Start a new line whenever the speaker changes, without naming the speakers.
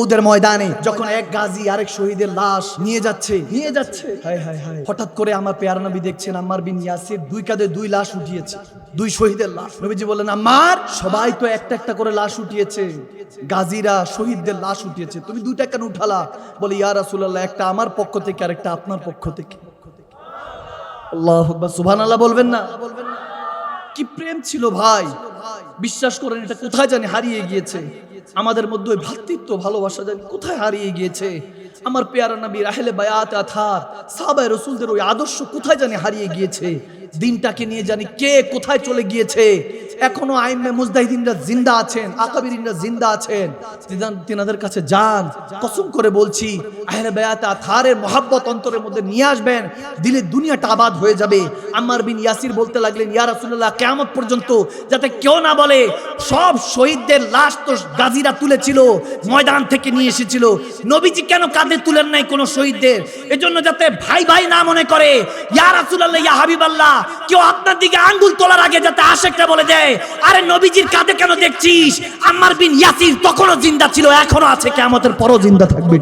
ওদের ময়দানে যখন এক গাজী আরেক শহীদের লাশ নিয়ে যাচ্ছে নিয়ে যাচ্ছে। হায় হায় হায়। হঠাৎ করে আমার পেয়ার নবী দেখছেন আম্মার বিন ইয়াসির দুই কাঁধে দুই লাশ উঠিয়েছে দুই শহীদের লাশ। নবীজি বললেন আমার সবাই তো একটা একটা করে লাশ উঠিয়েছে। গাজীরা শহীদদের লাশ উঠিয়েছে। তুমি দুইটা কেন উঠালা? বলে ইয়া রাসূলুল্লাহ একটা আমার পক্ষ থেকে আর একটা আপনার পক্ষ থেকে। আল্লাহ সুবহান আল্লাহ বলবেন না? কি প্রেম ছিল ভাই? বিশ্বাস করেন, এটা কোথায় জানি হারিয়ে গিয়েছে। আমাদের মধ্যে ওই ভাতৃত্ব ভালোবাসা জানি কোথায় হারিয়ে গিয়েছে। আমার পেয়ারা নবী রাহেলে বায়াত আথার সাবাই রসুলদের ওই আদর্শ কোথায় জানি হারিয়ে গিয়েছে। দিনটাকে নিয়ে জানি কে কোথায় চলে গিয়েছে। এখনও আইমে মুজদাহিদিনরা জিন্দা আছেন আকাবিরিনরা জিন্দা আছেন। তিনাদের কাছে যান, কসম করে বলছি, আহলে বায়াত আথারের মহাব্বত অন্তরের মধ্যে নিয়ে আসবেন, দিলে দুনিয়াটা আবাদ হয়ে যাবে। আম্মার বিন ইয়াসির বলতে লাগলেন, ইয়া রাসূলুল্লাহ, কিয়ামত পর্যন্ত যাতে কেউ না বলে, সব শহীদদের লাশ তো গাজীরা তুলেছিল, ময়দান থেকে নিয়ে এসেছিল। নবীজি কেন কাঁধে তুলেন নাই কোনো শহীদদের? এজন্য যাতে ভাই ভাই না মনে করে, ইয়া রাসূলুল্লাহ, ইয়া হাবিবাল্লাহ, কেউ আপনার দিকে আঙ্গুল তোলার আগে যাতে আশেকটা বলে দেয়। আরে নবীজির কাঁধে কেন দেখছিস? আমার বিন ইয়াসির তখনও জিন্দা ছিল এখনও আছে কেমতের পরও জিন্দা থাকবে।